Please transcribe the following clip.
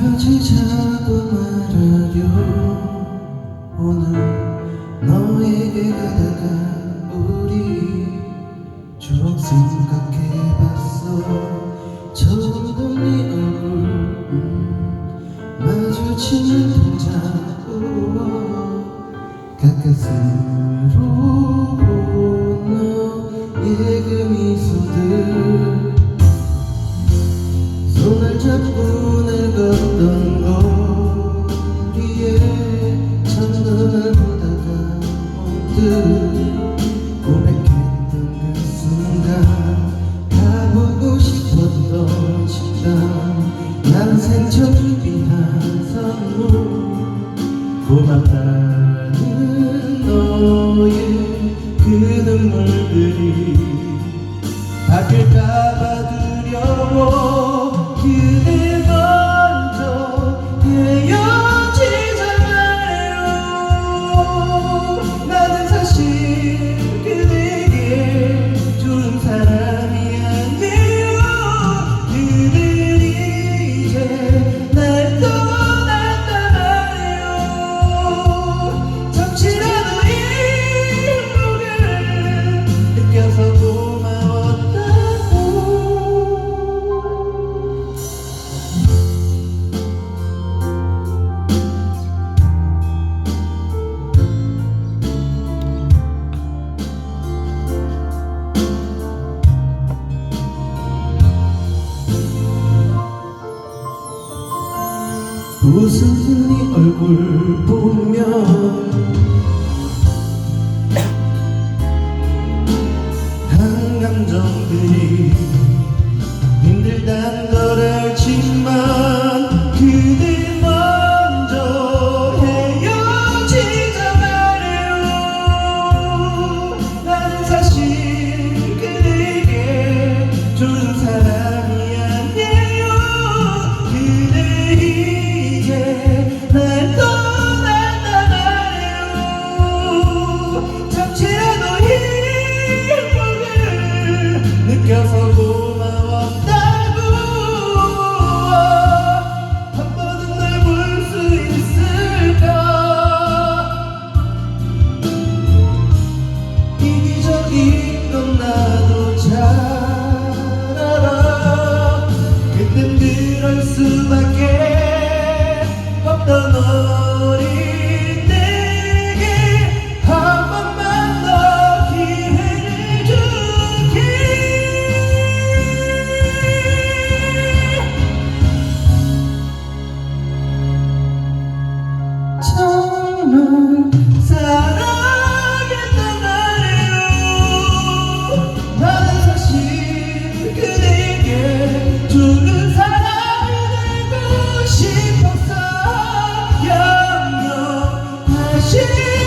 헤어지자고 말하려. 오늘 너에게 가다가 우리 추억 생각해봤어. 처음 본네 얼굴 음, 마주치는 동작 가까스로 너의 그 미소들 손을 잡고 늘 걷던 거리에 보다가 문득 고백했던 그 순간 가보고 싶었던 식당 난 생전 준비한 선물 고맙다는 너의 그 눈물들이 바뀔까봐 두려워 웃은 네 얼굴 보면 한 감정들이 心。